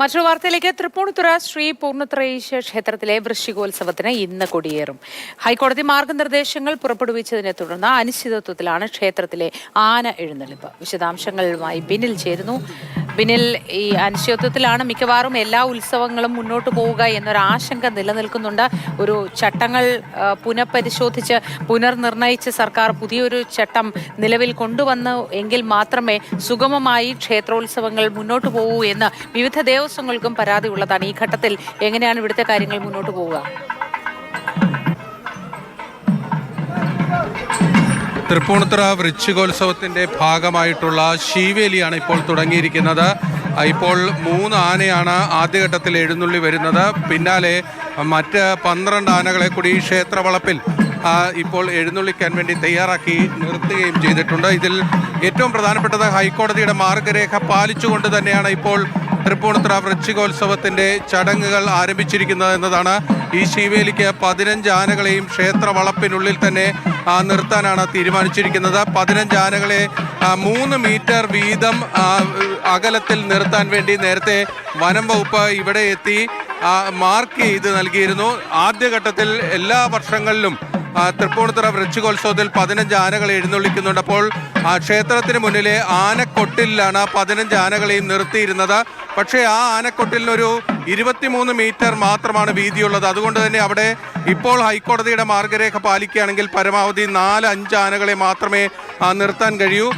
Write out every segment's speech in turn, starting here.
മറ്റൊരു വാർത്തയിലേക്ക് തൃപ്പൂണിത്തുറ ശ്രീ പൂർണത്രയീശ ക്ഷേത്രത്തിലെ വൃശ്ചികോത്സവത്തിന് ഇന്ന് കൊടിയേറും. ഹൈക്കോടതി മാർഗനിർദ്ദേശങ്ങൾ പുറപ്പെടുവിച്ചതിനെ തുടർന്ന് അനിശ്ചിതത്വത്തിലാണ് ക്ഷേത്രത്തിലെ ആന എഴുന്നള്ളിപ്പ്. വിശദാംശങ്ങളുമായി ബിനിൽ ചേരുന്നു. ബിനിൽ ഈ അനിശ്ചിതത്വത്തിലാണ് മിക്കവാറും എല്ലാ ഉത്സവങ്ങളും മുന്നോട്ട് പോവുക എന്നൊരു ആശങ്ക നിലനിൽക്കുന്നുണ്ട്. ഒരു ചട്ടങ്ങൾ പുനഃപരിശോധിച്ച് പുനർനിർണയിച്ച് സർക്കാർ പുതിയൊരു ചട്ടം നിലവിൽ കൊണ്ടുവന്നു എങ്കിൽ മാത്രമേ സുഗമമായി ക്ഷേത്രോത്സവങ്ങൾ മുന്നോട്ട് പോകൂ എന്ന് വിവിധ ദേവസ്വങ്ങൾക്കും പരാതി ഉള്ളതാണ് ഈ ഘട്ടത്തിൽ എങ്ങനെയാണ് ഇവിടുത്തെ കാര്യങ്ങൾ മുന്നോട്ട് പോവുക? തൃപ്പൂണിത്തുറ വൃശ്ചികോത്സവത്തിന്റെ ഭാഗമായിട്ടുള്ള ശീവേലിയാണ് ഇപ്പോൾ തുടങ്ങിയിരിക്കുന്നത്. ഇപ്പോൾ മൂന്ന് ആനയാണ് ആദ്യഘട്ടത്തിൽ എഴുന്നള്ളി വരുന്നത്. പിന്നാലെ മറ്റ് പന്ത്രണ്ട് ആനകളെ കൂടി ക്ഷേത്രവളപ്പിൽ ഇപ്പോൾ എഴുന്നള്ളിക്കാൻ വേണ്ടി തയ്യാറാക്കി നിർത്തുകയും ചെയ്തിട്ടുണ്ട്. ഇതിൽ ഏറ്റവും പ്രധാനപ്പെട്ടത് ഹൈക്കോടതിയുടെ മാർഗരേഖ പാലിച്ചുകൊണ്ട് തന്നെയാണ് ഇപ്പോൾ തൃപ്പൂണിത്തുറ വൃശ്ചികോത്സവത്തിന്റെ ചടങ്ങുകൾ ആരംഭിച്ചിരിക്കുന്നത് എന്നതാണ് ഈ ശിവേലിക്ക് പതിനഞ്ച് ആനകളെയും ക്ഷേത്ര വളപ്പിനുള്ളിൽ തന്നെ നിർത്താനാണ് തീരുമാനിച്ചിരിക്കുന്നത്. പതിനഞ്ച് ആനകളെ മൂന്ന് മീറ്റർ വീതം അകലത്തിൽ നിർത്താൻ വേണ്ടി നേരത്തെ വനം വകുപ്പ് ഇവിടെ എത്തി മാർക്ക് ചെയ്ത് നൽകിയിരുന്നു. ആദ്യഘട്ടത്തിൽ എല്ലാ വർഷങ്ങളിലും തൃപ്പൂണിത്തുറ വൃശ്ചികോത്സവത്തിൽ പതിനഞ്ച് ആനകൾ എഴുന്നള്ളിക്കുന്നുണ്ട്. അപ്പോൾ ക്ഷേത്രത്തിന് മുന്നിലെ ആനക്കൊട്ടിലാണ് പതിനഞ്ച് ആനകളെയും നിർത്തിയിരുന്നത്. പക്ഷേ ആ ആനക്കൊട്ടിലിനൊരു ഇരുപത്തിമൂന്ന് മീറ്റർ മാത്രമാണ് വീതിയുള്ളത്. അതുകൊണ്ട് തന്നെ അവിടെ ഇപ്പോൾ ഹൈക്കോടതിയുടെ മാർഗരേഖ പാലിക്കുകയാണെങ്കിൽ പരമാവധി നാല് അഞ്ച് ആനകളെ മാത്രമേ നിർത്താൻ കഴിയൂ.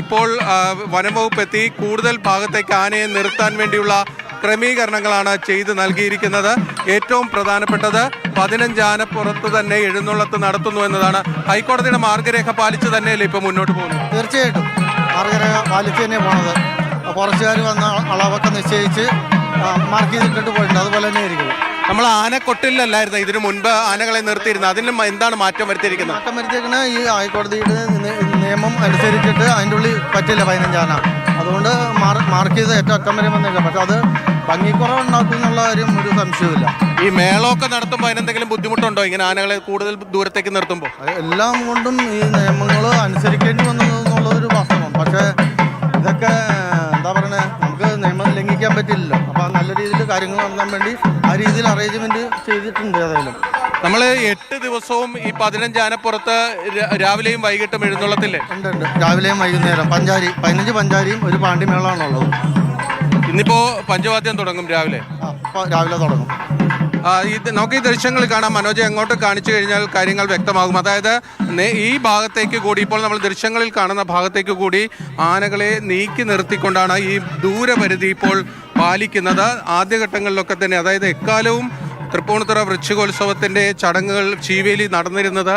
ഇപ്പോൾ വനംവകുപ്പ് വനം വകുപ്പ് എത്തി കൂടുതൽ ഭാഗത്തേക്ക് ആനയെ നിർത്താൻ വേണ്ടിയുള്ള ക്രമീകരണങ്ങളാണ് ചെയ്ത് നൽകിയിരിക്കുന്നത്. ഏറ്റവും പ്രധാനപ്പെട്ടത് പതിനഞ്ച് ആന പുറത്ത് തന്നെ എഴുന്നള്ളത്ത് നടത്തുന്നു എന്നതാണ്. ഹൈക്കോടതിയുടെ മാർഗരേഖ പാലിച്ച് തന്നെയല്ലേ ഇപ്പോൾ മുന്നോട്ട് പോകുന്നത്? തീർച്ചയായിട്ടും. മാർഗരേഖ പാലിച്ച് തന്നെ പോണത്. ഫോറസ്റ്റുകാർ വന്ന അളവൊക്കെ നിശ്ചയിച്ച് മാർക്ക് ചെയ്തിട്ടിട്ട് പോയിട്ടുണ്ട്. അതുപോലെ തന്നെ ആയിരിക്കും. നമ്മൾ ആനക്കൊട്ടിലല്ലായിരുന്നു ഇതിനു മുൻപ് ആനകളെ നിർത്തിയിരുന്നത്. അതിലും എന്താണ് മാറ്റം വരുത്തിയിരിക്കുന്നത്? മാറ്റം വരുത്തിയിരിക്കുന്നത് ഈ ഹൈക്കോടതിയുടെ നിയമം അനുസരിച്ചിട്ട് അതിന്റെ ഉള്ളിൽ പറ്റില്ല പതിനഞ്ചാന അതുകൊണ്ട് മാർ- മാർക്ക് ചെയ്ത് ഏറ്റവും അറ്റം വരെ വന്നേക്കാം. പക്ഷെ അത് ഭംഗിക്കുറവ് ഉണ്ടാക്കും എന്നുള്ള കാര്യം ഒരു സംശയമില്ല ഈ മേളമൊക്കെ നടത്തുമ്പോൾ അതിനെന്തെങ്കിലും ബുദ്ധിമുട്ടുണ്ടോ? ഇങ്ങനെ ആനകളെ കൂടുതൽ ദൂരത്തേക്ക് നിർത്തുമ്പോൾ എല്ലാം കൊണ്ടും ഈ നിയമങ്ങൾ അനുസരിക്കേണ്ടി വന്നത് എന്നുള്ളൊരു വാസ്തവം പക്ഷേ ലംഘിക്കാൻ പറ്റില്ലല്ലോ അപ്പോൾ നല്ല രീതിയിൽ കാര്യങ്ങൾ നടത്താൻ വേണ്ടി ആ രീതിയിൽ അറേഞ്ച്മെന്റ് ചെയ്തിട്ടുണ്ട് ഏതായാലും. നമ്മൾ എട്ട് ദിവസവും ഈ പതിനഞ്ച് ആനപ്പുറത്ത് രാവിലെയും വൈകിട്ടും എഴുന്നള്ളത്തില്ലേ? ഉണ്ട് ഉണ്ട്. രാവിലെയും വൈകുന്നേരം പഞ്ചാരി പതിനഞ്ച് പഞ്ചാരിയും ഒരു പാണ്ടിമേളാണുള്ളത് ഇന്നിപ്പോ പഞ്ചവാദ്യം തുടങ്ങും രാവിലെ? രാവിലെ തുടങ്ങും. ഇത് നമുക്ക് ഈ ദൃശ്യങ്ങൾ കാണാം. മനോജ് എങ്ങോട്ട് കാണിച്ചു കഴിഞ്ഞാൽ കാര്യങ്ങൾ വ്യക്തമാകും. അതായത് ഈ ഭാഗത്തേക്ക് കൂടി ഇപ്പോൾ നമ്മൾ ദൃശ്യങ്ങളിൽ കാണുന്ന ഭാഗത്തേക്ക് കൂടി ആനകളെ നീക്കി നിർത്തിക്കൊണ്ടാണ് ഈ ദൂരപരിധി ഇപ്പോൾ പാലിക്കുന്നത് ആദ്യഘട്ടങ്ങളിലൊക്കെ തന്നെ. അതായത് എക്കാലവും തൃപ്പൂണിത്തുറ വൃശ്ചികോത്സവത്തിന്റെ ചടങ്ങുകൾ ചീവേലി നടന്നിരുന്നത്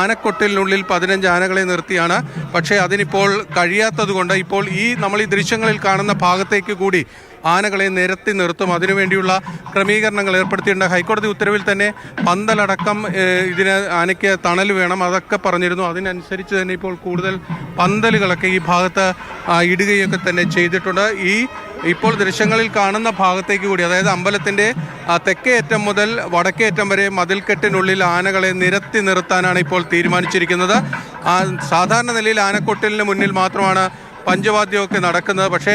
ആനക്കൊട്ടിലിനുള്ളിൽ പതിനഞ്ച് ആനകളെ നിർത്തിയാണ്. പക്ഷേ അതിനിപ്പോൾ കഴിയാത്തതുകൊണ്ട് ഇപ്പോൾ ഈ നമ്മൾ ഈ ദൃശ്യങ്ങളിൽ കാണുന്ന ഭാഗത്തേക്ക് കൂടി ആനകളെ നിരത്തി നിർത്തും. അതിനുവേണ്ടിയുള്ള ക്രമീകരണങ്ങൾ ഏർപ്പെടുത്തിയിട്ടുണ്ട്. ഹൈക്കോടതി ഉത്തരവിൽ തന്നെ പന്തലടക്കം ഇതിന് ആനയ്ക്ക് തണൽ വേണം അതൊക്കെ പറഞ്ഞിരുന്നു. അതിനനുസരിച്ച് തന്നെ ഇപ്പോൾ കൂടുതൽ പന്തലുകളൊക്കെ ഈ ഭാഗത്ത് ഇടുകയൊക്കെ തന്നെ ചെയ്തിട്ടുണ്ട്. ഈ ഇപ്പോൾ ദൃശ്യങ്ങളിൽ കാണുന്ന ഭാഗത്തേക്ക് കൂടി അതായത് അമ്പലത്തിന്റെ തെക്കേറ്റം മുതൽ വടക്കേറ്റം വരെ മതിൽക്കെട്ടിനുള്ളിൽ ആനകളെ നിരത്തി നിർത്താനാണ് ഇപ്പോൾ തീരുമാനിച്ചിരിക്കുന്നത്. സാധാരണ നിലയിൽ ആനക്കൊട്ടിലിന് മുന്നിൽ മാത്രമാണ് പഞ്ചവാദ്യമൊക്കെ നടക്കുന്നത്. പക്ഷേ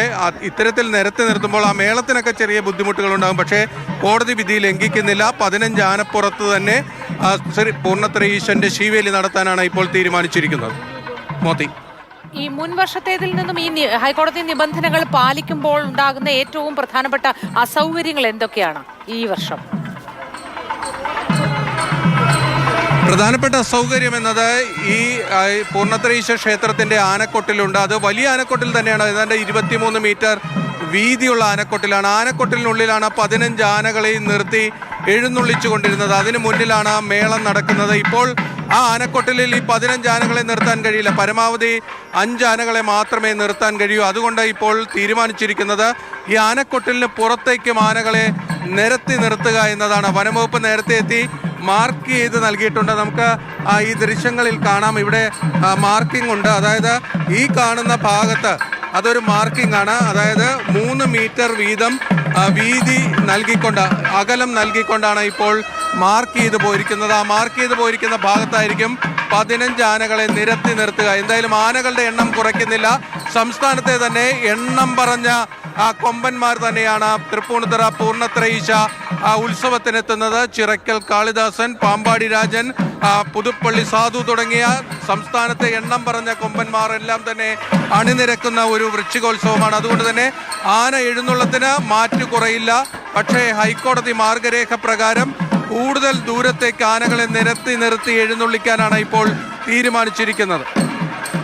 ഇത്തരത്തിൽ നിരത്തി നിർത്തുമ്പോൾ ആ മേളത്തിനൊക്കെ ചെറിയ ബുദ്ധിമുട്ടുകൾ ഉണ്ടാകും പക്ഷേ കോടതി വിധി ലംഘിക്കുന്നില്ല. പതിനഞ്ച് ആനപ്പുറത്ത് തന്നെ ശ്രീ പൂർണത്ര ഈശ്വരന്റെ ശീവേലി നടത്താനാണ് ഇപ്പോൾ തീരുമാനിച്ചിരിക്കുന്നത്. മോത്തി. ഈ മുൻ വർഷത്തേതിൽ നിന്നും ഈ ഹൈക്കോടതി നിബന്ധനകൾ പാലിക്കുമ്പോൾ ഉണ്ടാകുന്ന ഏറ്റവും പ്രധാനപ്പെട്ട അസൗകര്യങ്ങൾ എന്തൊക്കെയാണ് ഈ വർഷം? പ്രധാനപ്പെട്ട അസൗകര്യം എന്നത് ഈ പൂർണത്രീശ ക്ഷേത്രത്തിന്റെ ആനക്കൊട്ടിലുണ്ട്. അത് വലിയ ആനക്കൊട്ടിൽ തന്നെയാണ്. ഏതാണ്ട് ഇരുപത്തിമൂന്ന് മീറ്റർ വീതിയുള്ള ആനക്കൊട്ടിലാണ്. ആനക്കൊട്ടിലിനുള്ളിലാണ് പതിനഞ്ച് ആനകളെയും നിർത്തി എഴുന്നള്ളിച്ചു കൊണ്ടിരുന്നത് അതിനു മുന്നിലാണ് മേളം നടക്കുന്നത്. ഇപ്പോൾ ആ ആനക്കൊട്ടിലിൽ ഈ പതിനഞ്ച് ആനകളെ നിർത്താൻ കഴിയില്ല. പരമാവധി അഞ്ച് ആനകളെ മാത്രമേ നിർത്താൻ കഴിയൂ. അതുകൊണ്ട് ഇപ്പോൾ തീരുമാനിച്ചിരിക്കുന്നത് ഈ ആനക്കൊട്ടിലിന് പുറത്തേക്കും ആനകളെ നിരത്തി നിർത്തുക എന്നതാണ്. വനംവകുപ്പ് നേരത്തെ എത്തി മാർക്ക് ചെയ്ത് നൽകിയിട്ടുണ്ട്. നമുക്ക് ഈ ദൃശ്യങ്ങളിൽ കാണാം. ഇവിടെ മാർക്കിംഗ് ഉണ്ട്. അതായത് ഈ കാണുന്ന ഭാഗത്ത് അതൊരു മാർക്കിംഗ് ആണ്. അതായത് മൂന്ന് മീറ്റർ വീതം വീതി നൽകിക്കൊണ്ട് അകലം നൽകിക്കൊണ്ടാണ് ഇപ്പോൾ മാർക്ക് ചെയ്ത് പോയിരിക്കുന്നത്. ആ മാർക്ക് ചെയ്ത് പോയിരിക്കുന്ന ഭാഗത്തായിരിക്കും പതിനഞ്ച് ആനകളെ നിരത്തി നിർത്തുക. എന്തായാലും ആനകളുടെ എണ്ണം കുറയ്ക്കുന്നില്ല. സംസ്ഥാനത്തെ തന്നെ എണ്ണം പറഞ്ഞ ആ കൊമ്പന്മാർ തന്നെയാണ് തൃപ്പൂണിത്തറ പൂർണത്രയീശ ആ ഉത്സവത്തിനെത്തുന്നത്. ചിറക്കൽ കാളിദാസൻ പാമ്പാടി രാജൻ പുതുപ്പള്ളി സാധു തുടങ്ങിയ സംസ്ഥാനത്തെ എണ്ണം പറഞ്ഞ കൊമ്പന്മാർ എല്ലാം തന്നെ അണിനിരക്കുന്ന ഒരു വൃശ്ചികോത്സവമാണ്. അതുകൊണ്ട് തന്നെ ആന എഴുന്നള്ളത്തിന് മാറ്റു കുറയില്ല. പക്ഷേ ഹൈക്കോടതി മാർഗരേഖ പ്രകാരം കൂടുതൽ ദൂരത്തേക്ക് ആനകളെ നിരത്തി നിർത്തി എഴുന്നള്ളിക്കാനാണ് ഇപ്പോൾ തീരുമാനിച്ചിരിക്കുന്നത്.